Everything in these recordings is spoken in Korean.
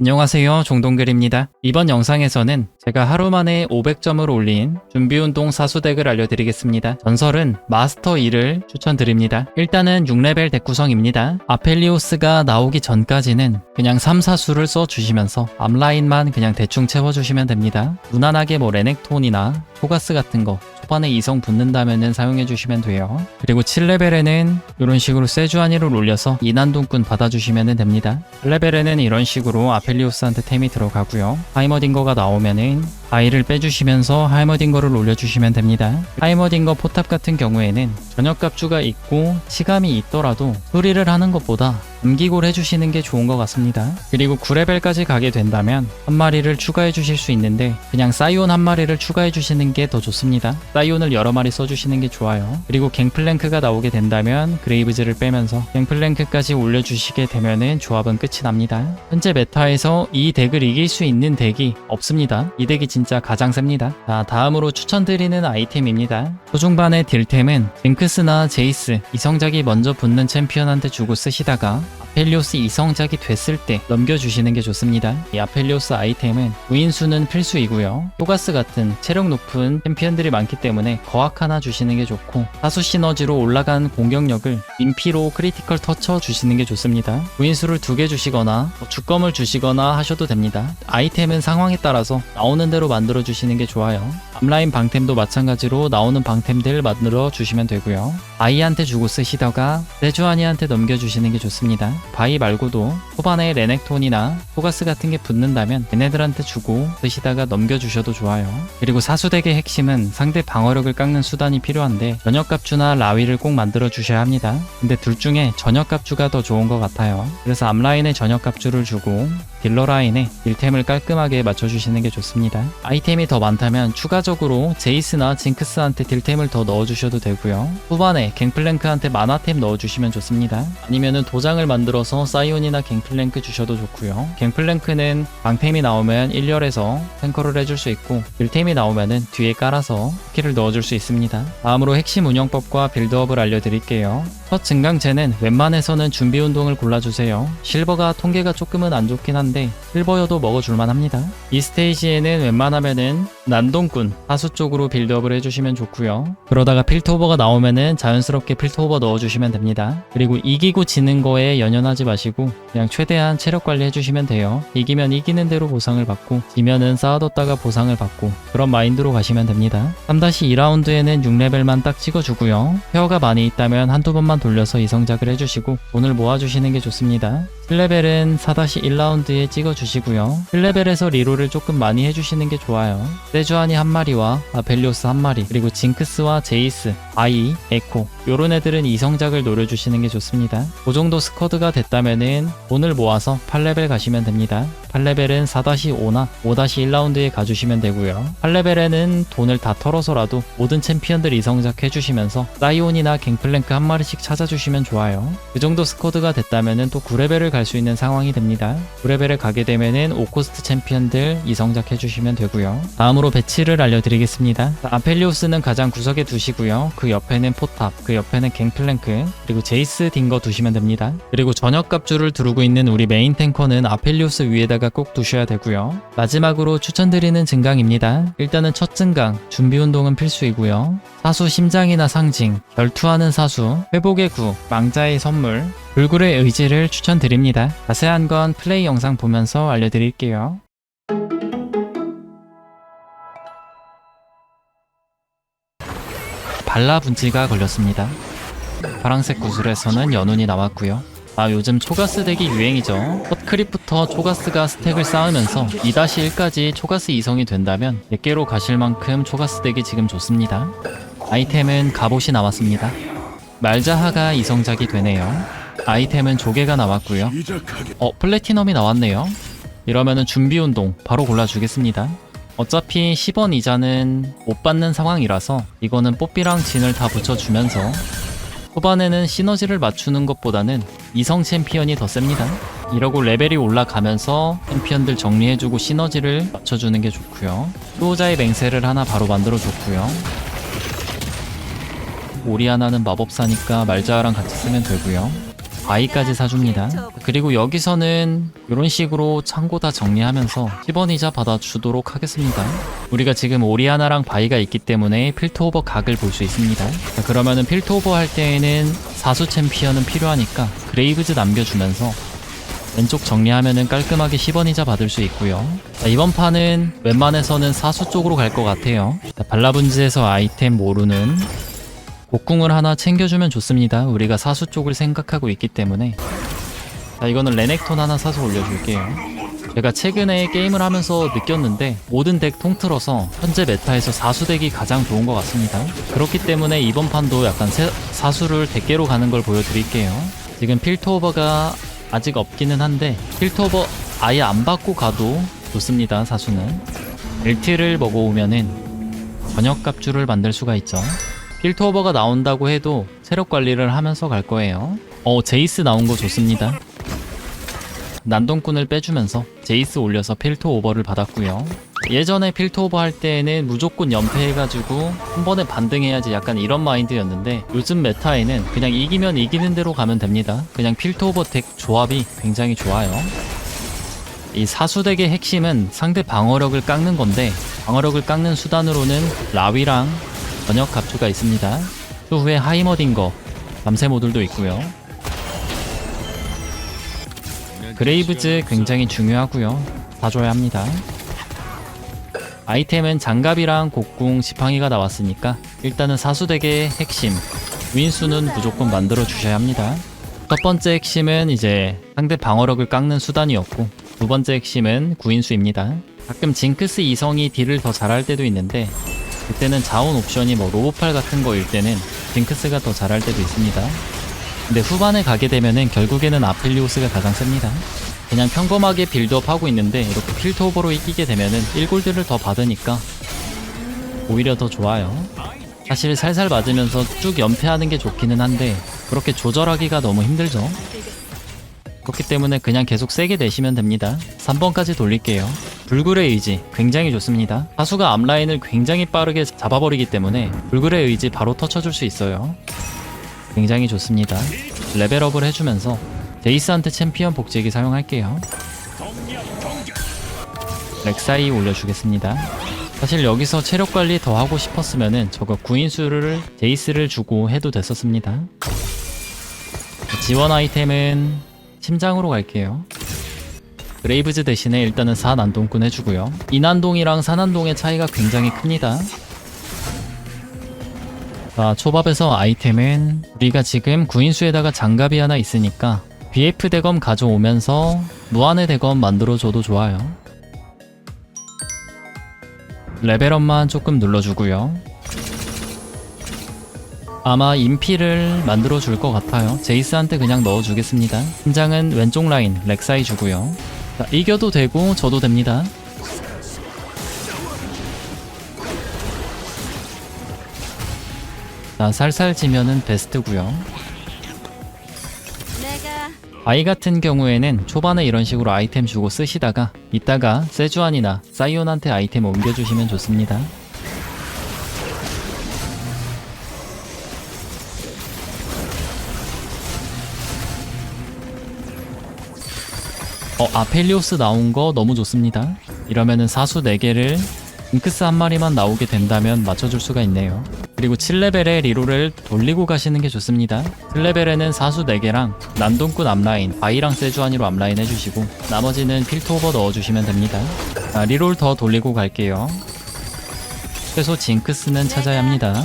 안녕하세요 종동글입니다. 이번 영상에서는 제가 하루 만에 500점을 올린 준비운동 사수덱을 알려드리겠습니다. 전설은 마스터 2를 추천드립니다. 일단은 6레벨 덱 구성입니다. 아펠리오스가 나오기 전까지는 그냥 3, 4수를 써주시면서 앞라인만 그냥 대충 채워주시면 됩니다. 무난하게 뭐 레넥톤이나 토가스 같은 거 초반에 이성 붙는다면은 사용해주시면 돼요. 그리고 7레벨에는 이런 식으로 세주아니를 올려서 이난동꾼 받아주시면 됩니다. 8레벨에는 이런 식으로 아 펠리오스한테 템이 들어가고요. 하이머 딩거가 나오면은 바이를 빼주시면서 하이머딩거를 올려주시면 됩니다. 하이머딩거 포탑 같은 경우에는 저녁갑주가 있고 치감이 있더라도 소리를 하는 것보다 암기골 해주시는 게 좋은 것 같습니다. 그리고 9레벨까지 가게 된다면 한 마리를 추가해 주실 수 있는데 그냥 사이온 한 마리를 추가해 주시는 게 더 좋습니다. 사이온을 여러 마리 써주시는 게 좋아요. 그리고 갱플랭크가 나오게 된다면 그레이브즈를 빼면서 갱플랭크까지 올려주시게 되면은 조합은 끝이 납니다. 현재 메타에서 이 덱을 이길 수 있는 덱이 없습니다. 이 덱이 진짜 가장 셉니다. 자, 다음으로 추천드리는 아이템입니다. 초중반의 딜템은 징크스나 제이스, 이성작이 먼저 붙는 챔피언한테 주고 쓰시다가 아펠리오스 이성작이 됐을 때 넘겨주시는 게 좋습니다. 이 아펠리오스 아이템은 무인수는 필수이고요. 토가스 같은 체력 높은 챔피언들이 많기 때문에 거학 하나 주시는 게 좋고 사수 시너지로 올라간 공격력을 인피로 크리티컬 터쳐 주시는 게 좋습니다. 무인수를 두 개 주시거나 뭐 주검을 주시거나 하셔도 됩니다. 아이템은 상황에 따라서 나오는 대로 만들어 주시는 게 좋아요. 앞라인 방템도 마찬가지로 나오는 방템들 만들어 주시면 되고요. 바이한테 주고 쓰시다가 레주아니한테 넘겨주시는 게 좋습니다. 바이 말고도 초반에 레넥톤이나 포가스 같은 게 붙는다면 얘네들한테 주고 쓰시다가 넘겨주셔도 좋아요. 그리고 사수덱의 핵심은 상대 방어력을 깎는 수단이 필요한데 전역갑주나 라위를 꼭 만들어 주셔야 합니다. 근데 둘 중에 전역갑주가 더 좋은 것 같아요. 그래서 앞라인에 전역갑주를 주고 딜러 라인에 딜템을 깔끔하게 맞춰주시는 게 좋습니다. 아이템이 더 많다면 추가적으로 제이스나 징크스한테 딜템을 더 넣어주셔도 되고요. 후반에 갱플랭크한테 만화템 넣어주시면 좋습니다. 아니면은 도장을 만들어서 사이온이나 갱플랭크 주셔도 좋고요. 갱플랭크는 방템이 나오면 1열에서 탱커를 해줄 수 있고 딜템이 나오면은 뒤에 깔아서 스킬을 넣어줄 수 있습니다. 다음으로 핵심 운영법과 빌드업을 알려드릴게요. 첫 증강체는 웬만해서는 준비 운동을 골라주세요. 실버가 통계가 조금은 안 좋긴 한데 실버여도 먹어줄만 합니다. 이 스테이지에는 웬만하면은 난동꾼 하수 쪽으로 빌드업을 해주시면 좋고요. 그러다가 필터오버가 나오면은 자연스럽게 필터오버 넣어주시면 됩니다. 그리고 이기고 지는 거에 연연하지 마시고 그냥 최대한 체력 관리 해주시면 돼요. 이기면 이기는 대로 보상을 받고 지면은 쌓아뒀다가 보상을 받고 그런 마인드로 가시면 됩니다. 3-2라운드에는 6레벨만 딱 찍어주고요. 페어가 많이 있다면 한두 번만 돌려서 이성작을 해주시고 돈을 모아주시는 게 좋습니다. 7레벨은 4-1라운드에 찍어주시고요. 1레벨에서 리롤을 조금 많이 해주시는 게 좋아요. 세주아니 한 마리와 아벨리오스 한 마리, 그리고 징크스와 제이스, 아이, 에코 요런 애들은 이성작을 노려주시는 게 좋습니다. 그 정도 스쿼드가 됐다면은 돈을 모아서 8레벨 가시면 됩니다. 8레벨은 4-5나 5-1라운드에 가주시면 되고요. 8레벨에는 돈을 다 털어서라도 모든 챔피언들 이성작 해주시면서 라이온이나 갱플랭크 한 마리씩 찾아주시면 좋아요. 그 정도 스쿼드가 됐다면은 또 9레벨을 갈 수 있는 상황이 됩니다. 9레벨을 가게 되면은 5코스트 챔피언들 이성작 해주시면 되고요. 다음으 로 배치를 알려드리겠습니다. 아펠리오스는 가장 구석에 두시고요. 그 옆에는 포탑, 그 옆에는 갱플랭크, 그리고 제이스 딩거 두시면 됩니다. 그리고 전역 갑주를 두르고 있는 우리 메인 탱커는 아펠리오스 위에다가 꼭 두셔야 되고요. 마지막으로 추천드리는 증강입니다. 일단은 첫 증강, 준비 운동은 필수이고요. 사수 심장이나 상징, 결투하는 사수, 회복의 구, 망자의 선물, 불굴의 의지를 추천드립니다. 자세한 건 플레이 영상 보면서 알려드릴게요. 발라 분지가 걸렸습니다. 파랑색 구슬에서는 연운이 나왔고요. 아 요즘 초가스 덱이 유행이죠. 첫 크립부터 초가스가 스택을 쌓으면서 2-1까지 초가스 이성이 된다면 100개로 가실 만큼 초가스 덱이 지금 좋습니다. 아이템은 갑옷이 나왔습니다. 말자하가 이성작이 되네요. 아이템은 조개가 나왔고요. 어 플래티넘이 나왔네요. 이러면은 준비 운동 바로 골라주겠습니다. 어차피 10원 이자는 못 받는 상황이라서 이거는 뽀삐랑 진을 다 붙여주면서 후반에는 시너지를 맞추는 것보다는 이성 챔피언이 더 셉니다. 이러고 레벨이 올라가면서 챔피언들 정리해주고 시너지를 맞춰주는 게 좋고요. 수호자의 맹세를 하나 바로 만들어줬고요. 오리아나는 마법사니까 말자랑 같이 쓰면 되고요. 바위까지 사줍니다. 그리고 여기서는 이런 식으로 창고 다 정리하면서 10원 이자 받아주도록 하겠습니다. 우리가 지금 오리아나랑 바위가 있기 때문에 필터오버 각을 볼 수 있습니다. 자, 그러면은 필터오버 할 때에는 사수 챔피언은 필요하니까 그레이브즈 남겨주면서 왼쪽 정리하면은 깔끔하게 10원 이자 받을 수 있고요. 자, 이번 판은 웬만해서는 사수 쪽으로 갈 것 같아요. 자, 발라분지에서 아이템 모르는 곡궁을 하나 챙겨주면 좋습니다. 우리가 사수 쪽을 생각하고 있기 때문에 자 이거는 레넥톤 하나 사서 올려줄게요. 제가 최근에 게임을 하면서 느꼈는데 모든 덱 통틀어서 현재 메타에서 사수 덱이 가장 좋은 것 같습니다. 그렇기 때문에 이번 판도 약간 세- 사수를 덱계로 가는 걸 보여드릴게요. 지금 필터오버가 아직 없기는 한데 필터오버 아예 안 받고 가도 좋습니다. 사수는 LT를 먹어오면은 번역 갑주를 만들 수가 있죠. 필터 오버가 나온다고 해도 체력 관리를 하면서 갈 거예요. 어, 제이스 나온 거 좋습니다. 난동꾼을 빼주면서 제이스 올려서 필터 오버를 받았고요. 예전에 필터 오버 할 때에는 무조건 연패해가지고 한 번에 반등해야지 약간 이런 마인드였는데 요즘 메타에는 그냥 이기면 이기는 대로 가면 됩니다. 그냥 필터 오버 덱 조합이 굉장히 좋아요. 이 사수덱의 핵심은 상대 방어력을 깎는 건데 방어력을 깎는 수단으로는 라위랑 번역 갑주가 있습니다. 추후에 하이머딩거, 밤새모들도 있고요. 그레이브즈 굉장히 중요하고요. 사줘야 합니다. 아이템은 장갑이랑 곡궁, 지팡이가 나왔으니까 일단은 사수덱의 핵심 윈수는 무조건 만들어 주셔야 합니다. 첫 번째 핵심은 이제 상대 방어력을 깎는 수단이었고 두 번째 핵심은 구인수입니다. 가끔 징크스 이성이 딜을 더 잘할 때도 있는데 그때는 자원 옵션이 뭐 로보팔 같은 거일 때는 징크스가 더 잘할 때도 있습니다. 근데 후반에 가게 되면은 결국에는 아펠리오스가 가장 셉니다. 그냥 평범하게 빌드업 하고 있는데 이렇게 필터 오버로 이기게 되면은 1골드를 더 받으니까 오히려 더 좋아요. 사실 살살 맞으면서 쭉 연패하는 게 좋기는 한데 그렇게 조절하기가 너무 힘들죠. 그렇기 때문에 그냥 계속 세게 내시면 됩니다. 3번까지 돌릴게요. 불굴의 의지 굉장히 좋습니다. 사수가 앞라인을 굉장히 빠르게 잡아버리기 때문에 불굴의 의지 바로 터쳐줄 수 있어요. 굉장히 좋습니다. 레벨업을 해주면서 제이스한테 챔피언 복제기 사용할게요. 렉사이 올려주겠습니다. 사실 여기서 체력 관리 더 하고 싶었으면은 저거 구인수를 제이스를 주고 해도 됐었습니다. 지원 아이템은 심장으로 갈게요. 브레이브즈 대신에 일단은 4난동꾼 해주고요. 이난동이랑 4난동의 차이가 굉장히 큽니다. 자, 초밥에서 아이템은 우리가 지금 구인수에다가 장갑이 하나 있으니까 BF 대검 가져오면서 무한의 대검 만들어줘도 좋아요. 레벨업만 조금 눌러주고요. 아마 인피를 만들어줄 것 같아요. 제이스한테 그냥 넣어주겠습니다. 팀장은 왼쪽 라인 렉사이 주고요. 자, 이겨도 되고 져도 됩니다. 자, 살살 지면은 베스트고요. 아이 같은 경우에는 초반에 이런 식으로 아이템 주고 쓰시다가 이따가 세주안이나 사이온한테 아이템 옮겨주시면 좋습니다. 어, 아펠리오스 나온 거 너무 좋습니다. 이러면은 사수 4개를 잉크스 한 마리만 나오게 된다면 맞춰줄 수가 있네요. 그리고 7레벨에 리로를 돌리고 가시는 게 좋습니다. 7레벨에는 사수 4개랑 난동꾼 앞라인, 바이랑 세주안이로 앞라인 해주시고 나머지는 필터 오버 넣어주시면 됩니다. 아, 리롤 더 돌리고 갈게요. 최소 징크스는 찾아야 합니다.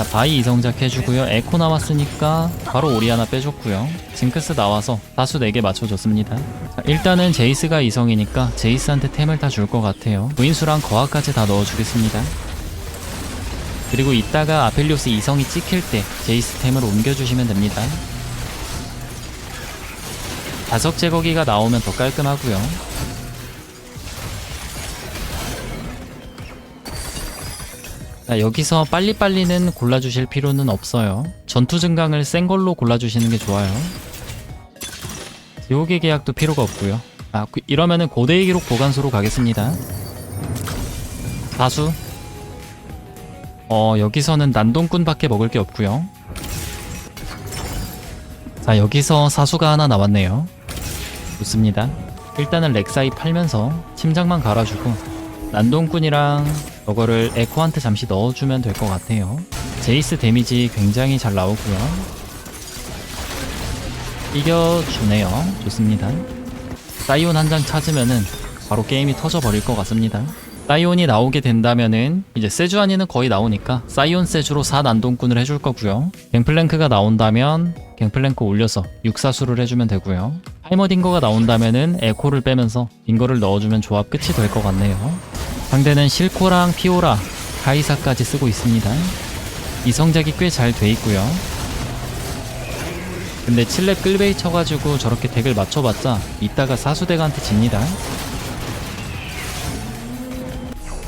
자, 바이 이성작 해주고요. 에코 나왔으니까 바로 오리 하나 빼줬고요. 징크스 나와서 다수 4개 맞춰줬습니다. 자, 일단은 제이스가 이성이니까 제이스한테 템을 다 줄 것 같아요. 무인수랑 거학까지 다 넣어주겠습니다. 그리고 이따가 아펠리오스 이성이 찍힐 때 제이스 템을 옮겨주시면 됩니다. 자석 제거기가 나오면 더 깔끔하고요. 자, 여기서 빨리빨리는 골라주실 필요는 없어요. 전투 증강을 센 걸로 골라주시는 게 좋아요. 지옥의 계약도 필요가 없고요. 아, 그- 이러면은 고대의 기록 보관소로 가겠습니다. 다수. 어, 여기서는 난동꾼밖에 먹을 게 없고요. 자, 여기서 사수가 하나 나왔네요. 좋습니다. 일단은 렉사이 팔면서 침장만 갈아주고 난동꾼이랑 저거를 에코한테 잠시 넣어주면 될 것 같아요. 제이스 데미지 굉장히 잘 나오고요. 이겨주네요. 좋습니다. 사이온 한 장 찾으면은 바로 게임이 터져버릴 것 같습니다. 사이온이 나오게 된다면은 이제 세주아니는 거의 나오니까 사이온 세주로 4난동꾼을 해줄 거고요. 갱플랭크가 나온다면 갱플랭크 올려서 육사수를 해주면 되고요. 타이머 딩거가 나온다면은 에코를 빼면서 딩거를 넣어주면 조합 끝이 될 것 같네요. 상대는 실코랑 피오라, 카이사까지 쓰고 있습니다. 이 성작이 꽤 잘 돼 있고요. 근데 7렙 끌베이 쳐가지고 저렇게 덱을 맞춰봤자 이따가 사수덱한테 집니다.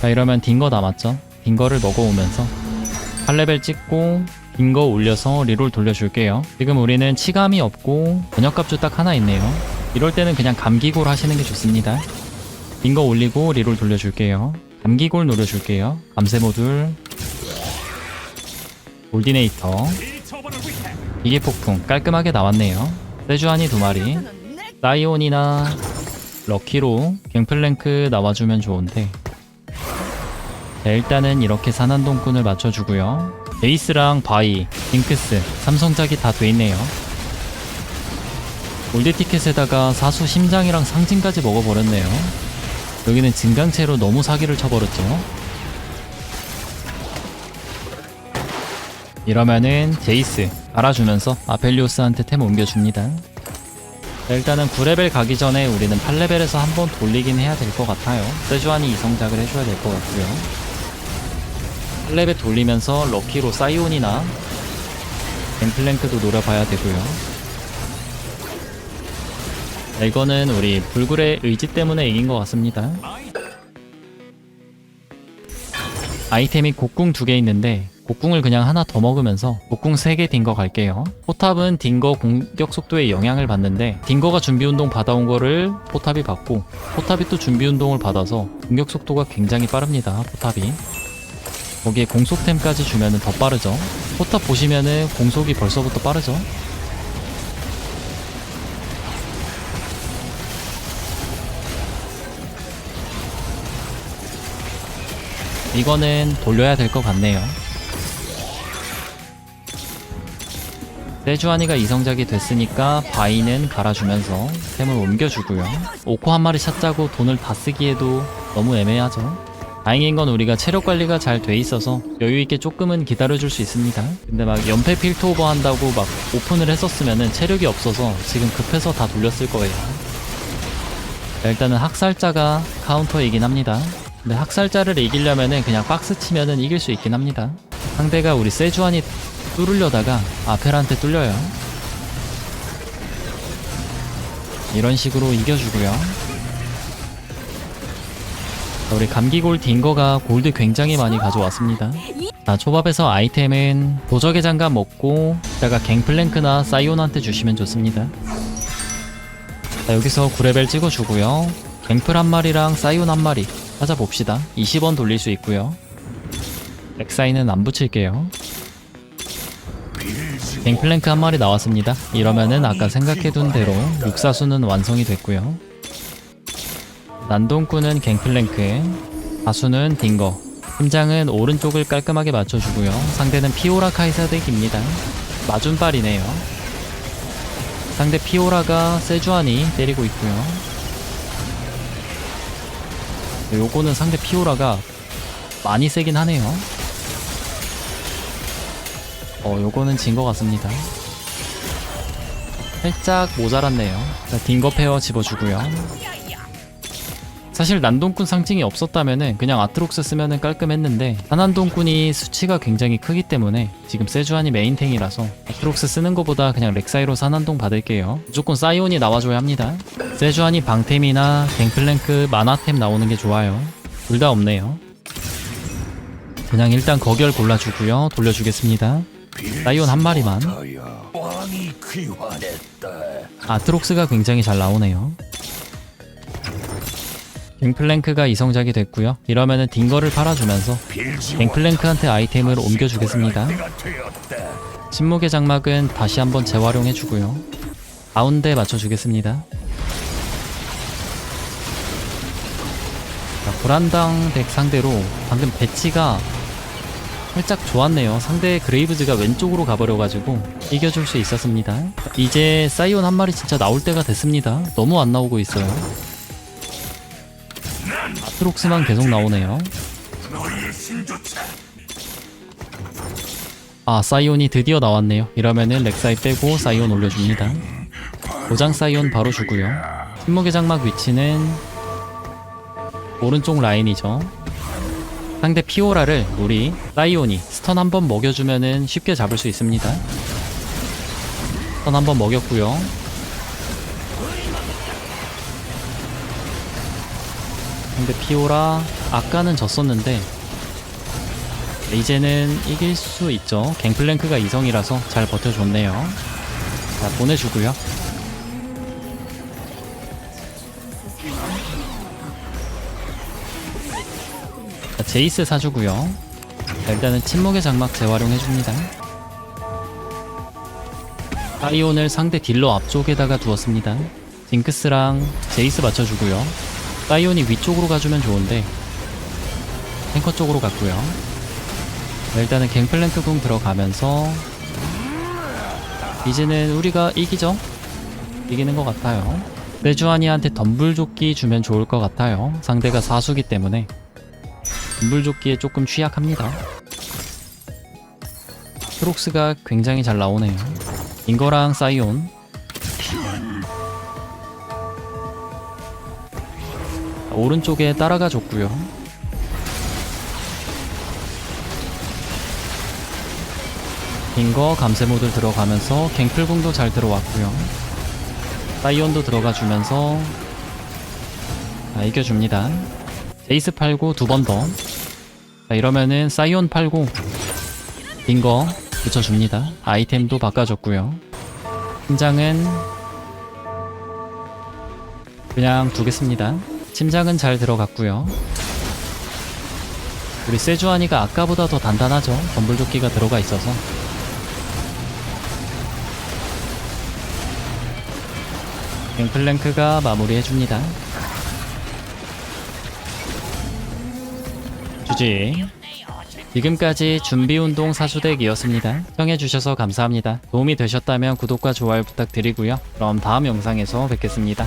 자 이러면 딩거 남았죠? 딩거를 먹어오면서 8레벨 찍고 딩거 올려서 리롤 돌려줄게요. 지금 우리는 치감이 없고 번역값주 딱 하나 있네요. 이럴 때는 그냥 감기골 하시는 게 좋습니다. 딩거 올리고 리롤 돌려줄게요. 감기골 노려줄게요. 감세모듈 올디네이터 이게 폭풍 깔끔하게 나왔네요. 세주안이 두 마리 사이온이나 럭키로 갱플랭크 나와주면 좋은데 자, 일단은 이렇게 산한동꾼을 맞춰주고요. 베이스랑 바이, 징크스, 삼성작이 다 돼있네요. 골드티켓에다가 사수 심장이랑 상징까지 먹어버렸네요. 여기는 증강체로 너무 사기를 쳐버렸죠. 이러면은 제이스 알아주면서 아펠리오스한테 템 옮겨줍니다. 자, 일단은 9레벨 가기 전에 우리는 8레벨에서 한번 돌리긴 해야 될 것 같아요. 세주안이 이성작을 해줘야 될 것 같고요. 8레벨 돌리면서 럭키로 사이온이나 갱플랭크도 노려봐야 되고요. 자, 이거는 우리 불굴의 의지 때문에 이긴 것 같습니다. 아이템이 곡궁 두 개 있는데 곡궁을 그냥 하나 더 먹으면서 곡궁 3개 딩거 갈게요. 포탑은 딩거 공격 속도에 영향을 받는데 딩거가 준비 운동 받아온 거를 포탑이 받고 포탑이 또 준비 운동을 받아서 공격 속도가 굉장히 빠릅니다. 포탑이. 거기에 공속템까지 주면은 더 빠르죠. 포탑 보시면은 공속이 벌써부터 빠르죠. 이거는 돌려야 될 것 같네요. 세주아니가 이성작이 됐으니까 바이는 갈아주면서 템을 옮겨주고요. 오코 한 마리 찾자고 돈을 다 쓰기에도 너무 애매하죠. 다행인 건 우리가 체력 관리가 잘 돼 있어서 여유 있게 조금은 기다려줄 수 있습니다. 근데 막 연패 필터 오버 한다고 막 오픈을 했었으면은 체력이 없어서 지금 급해서 다 돌렸을 거예요. 자, 일단은 학살자가 카운터이긴 합니다. 근데 학살자를 이기려면은 그냥 박스 치면은 이길 수 있긴 합니다. 상대가 우리 세주안이 뚫으려다가 아펠한테 뚫려요. 이런 식으로 이겨주고요. 자, 우리 감기골 딩거가 골드 굉장히 많이 가져왔습니다. 자, 초밥에서 아이템은 도적의 장갑 먹고 이따가 갱플랭크나 사이온한테 주시면 좋습니다. 자, 여기서 9레벨 찍어주고요. 갱플 한 마리랑 사이온 한 마리 찾아봅시다. 20원 돌릴 수 있고요. 엑사이는 안 붙일게요. 갱플랭크 한 마리 나왔습니다. 이러면은 아까 생각해둔 대로 육사수는 완성이 됐고요. 난동꾼은 갱플랭크, 다수는 딩거, 팀장은 오른쪽을 깔끔하게 맞춰주고요. 상대는 피오라 카이사 덱입니다. 마준빨이네요. 상대 피오라가 세주안이 때리고 있고요. 요거는 상대 피오라가 많이 세긴 하네요. 어, 요거는 진 것 같습니다. 살짝 모자랐네요. 자, 딩거 페어 집어주고요. 사실 난동꾼 상징이 없었다면은 그냥 아트록스 쓰면은 깔끔했는데 한한동꾼이 수치가 굉장히 크기 때문에 지금 세주안이 메인탱이라서 아트록스 쓰는 것보다 그냥 렉사이로 산한동 받을게요. 무조건 사이온이 나와줘야 합니다. 세주안이 방템이나 갱플랭크 마나템 나오는 게 좋아요. 둘 다 없네요. 그냥 일단 거결 골라주고요. 돌려주겠습니다. 사이온 한 마리만. 아트록스가 굉장히 잘 나오네요. 갱플랭크가 이성작이 됐고요. 이러면은 딩거를 팔아주면서 갱플랭크한테 아이템을 옮겨주겠습니다. 침묵의 장막은 다시 한번 재활용해주고요. 가운데 맞춰주겠습니다. 자, 불안당 덱 상대로 방금 배치가 살짝 좋았네요. 상대 그레이브즈가 왼쪽으로 가버려가지고 이겨줄 수 있었습니다. 이제 사이온 한 마리 진짜 나올 때가 됐습니다. 너무 안 나오고 있어요. 아트록스만 계속 나오네요. 아 사이온이 드디어 나왔네요. 이러면은 렉사이 빼고 사이온 올려줍니다. 고장 사이온 바로 주고요. 침묵의 장막 위치는 오른쪽 라인이죠. 상대 피오라를 우리 사이온이 스턴 한 번 먹여주면은 쉽게 잡을 수 있습니다. 스턴 한 번 먹였고요. 상대 피오라 아까는 졌었는데 이제는 이길 수 있죠. 갱플랭크가 이성이라서 잘 버텨줬네요. 자 보내주고요. 자, 제이스 사주고요. 자, 일단은 침묵의 장막 재활용해줍니다. 사이온을 상대 딜러 앞쪽에다가 두었습니다. 징크스랑 제이스 맞춰주고요. 사이온이 위쪽으로 가주면 좋은데 탱커 쪽으로 갔고요. 자, 일단은 갱플랭크 궁 들어가면서 이제는 우리가 이기죠? 이기는 것 같아요. 세주아니한테 덤불조끼 주면 좋을 것 같아요. 상대가 사수기 때문에 덤불조끼에 조금 취약합니다. 트록스가 굉장히 잘 나오네요. 인거랑 사이온 오른쪽에 따라가 줬고요. 빙거 감세 모드 들어가면서 갱플궁도 잘 들어왔고요. 사이온도 들어가 주면서 아, 이겨줍니다. 제이스 팔고 두 번 더. 자, 이러면은 사이온 팔고 빙거 붙여줍니다. 아이템도 바꿔줬고요. 심장은 그냥 두겠습니다. 심장은 잘 들어갔고요. 우리 세주아니가 아까보다 더 단단하죠. 덤불조끼가 들어가 있어서. 갱플랭크가 마무리해줍니다. 주지. 지금까지 준비운동 사수덱이었습니다. 시청해주셔서 감사합니다. 도움이 되셨다면 구독과 좋아요 부탁드리고요. 그럼 다음 영상에서 뵙겠습니다.